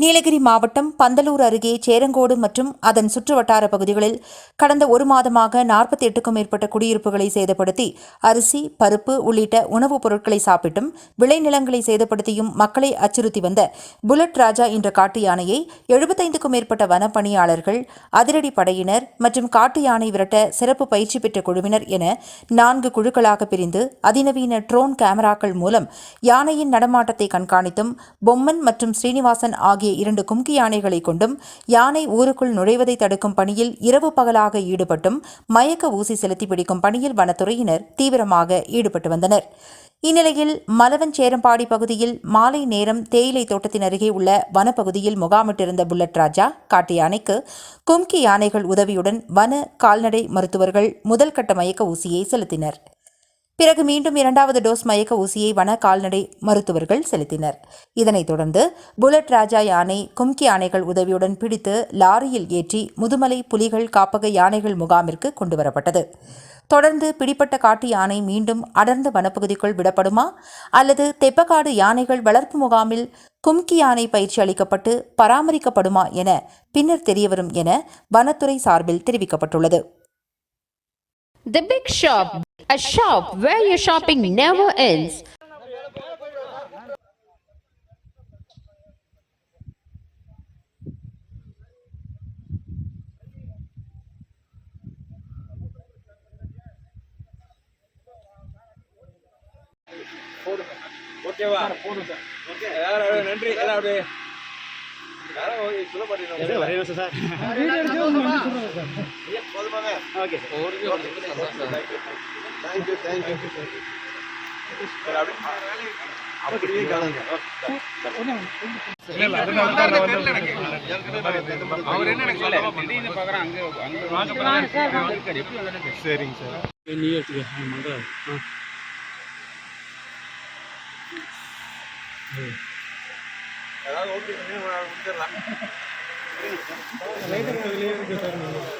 நீலகிரி மாவட்டம் பந்தலூர் அருகே சேரங்கோடு மற்றும் அதன் சுற்றுவட்டார பகுதிகளில் கடந்த ஒரு மாதமாக நாற்பத்தி எட்டுக்கும் மேற்பட்ட குடியிருப்புகளை சேதப்படுத்தி அரிசி பருப்பு உள்ளிட்ட உணவுப் பொருட்களை சாப்பிட்டும் விளைநிலங்களை சேதப்படுத்தியும் மக்களை அச்சுறுத்தி வந்த புல்லட் ராஜா என்ற காட்டு யானையை எழுபத்தைந்துக்கும் மேற்பட்ட வனப்பணியாளர்கள் அதிரடி படையினர் மற்றும் காட்டு யானை விரட்ட சிறப்பு பயிற்சி பெற்ற குழுவினர் என நான்கு குழுக்களாக பிரிந்து அதிநவீன ட்ரோன் கேமராக்கள் மூலம் யானையின் நடமாட்டத்தை கண்காணித்தும் பொம்மன் மற்றும் ஸ்ரீனிவாசன் ஆகிய இரண்டு கும்கி யானைகளை கொண்டும் யானை ஊருக்குள் நுழைவதை தடுக்கும் பணியில் இரவு பகலாக ஈடுபட்டும் மயக்க ஊசி செலுத்தி பிடிக்கும் பணியில் வனத்துறையினர் தீவிரமாக ஈடுபட்டு வந்தனர். இந்நிலையில் மலவன் சேரம்பாடி பகுதியில் மாலை நேரம் தேயிலை தோட்டத்தின் அருகே உள்ள வனப்பகுதியில் முகாமிட்டிருந்த புல்லட் ராஜா காட்டு யானைக்கு கும்கி யானைகள் உதவியுடன் வன கால்நடை மருத்துவர்கள் முதல் கட்ட மயக்க ஊசியை செலுத்தினர். பிறகு மீண்டும் இரண்டாவது டோஸ் மயக்க ஊசியை வன கால்நடை மருத்துவர்கள் செலுத்தினர். இதனைத் தொடர்ந்து புல்லட் ராஜா யானை கும்கி யானைகள் உதவியுடன் பிடித்து லாரியில் ஏற்றி முதுமலை புலிகள் காப்பக யானைகள் முகாமிற்கு கொண்டுவரப்பட்டது. தொடர்ந்து பிடிப்பட்ட காட்டு யானை மீண்டும் அடர்ந்த வனப்பகுதிக்குள் விடப்படுமா? அல்லது தெப்பக்காடு யானைகள் வளர்ப்பு முகாமில் கும்கி யானை பயிற்சி அளிக்கப்பட்டு பராமரிக்கப்படுமா என பின்னர் தெரியவரும் என வனத்துறை சார்பில் தெரிவிக்கப்பட்டுள்ளது. The Big Shop, a shop where your shopping never ends. ஓகேவா போதும் சார் ஓகே எல்லாரும் அப்படியே நன்றி எல்லாம் அப்படியே யாரும் ஓகே, சொல்ல மாட்டேங்கிறீங்க. வரையணும் sir போதுமாங்க okay sir thank you thank you சரி அப்படியே அங்கே சரிங்க சார். நீ எடுத்துக்க ஏதாவது ஓகே இருக்கு சார்.